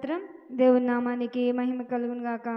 స్తోత్రం. దేవుని నామానికి మహిమ కలుగును గాక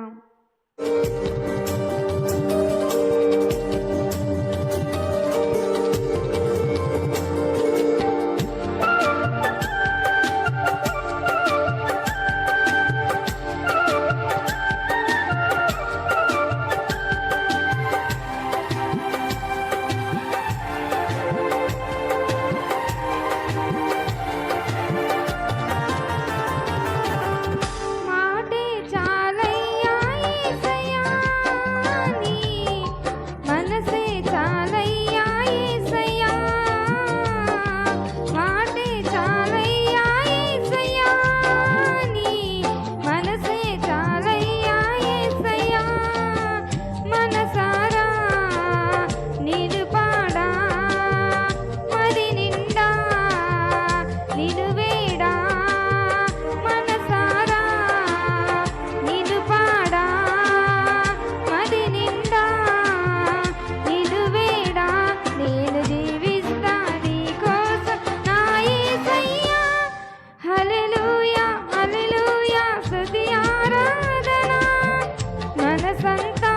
তার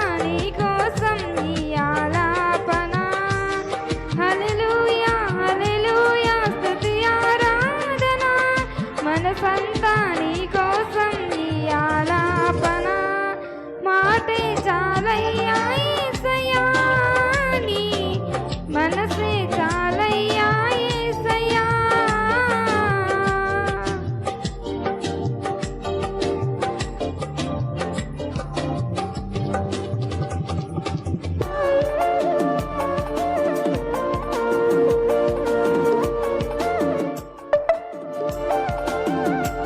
Bye.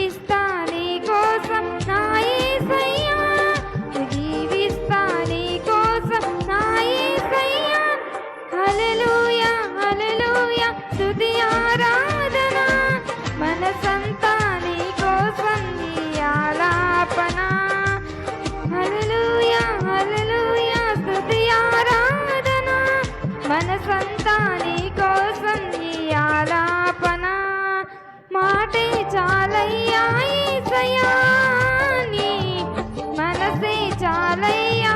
మనసంతా నీ కోసం ఈ ఆలాపన. మాటే చాలయ్యా ఈసయా నీ మనసే చాలయ్యా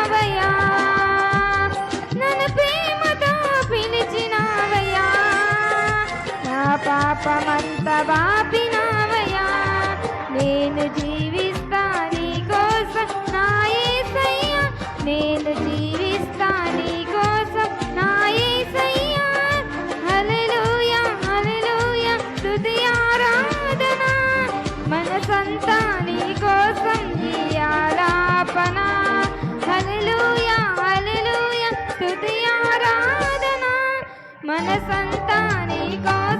పాపమంతా బాపినావయ్యా నేను జీవిస్తా నీ కోసం నా యేసయ్యా నేను జీవిస్తా నీ కోసం నా యేసయ్యా హల్లెలూయా హల్లెలూయా స్తుతి మనసంతా నీ కోసం ఈ ఆలాపన. హల్లెలూయా హల్లెలూయా మనసంతా నీ కోసం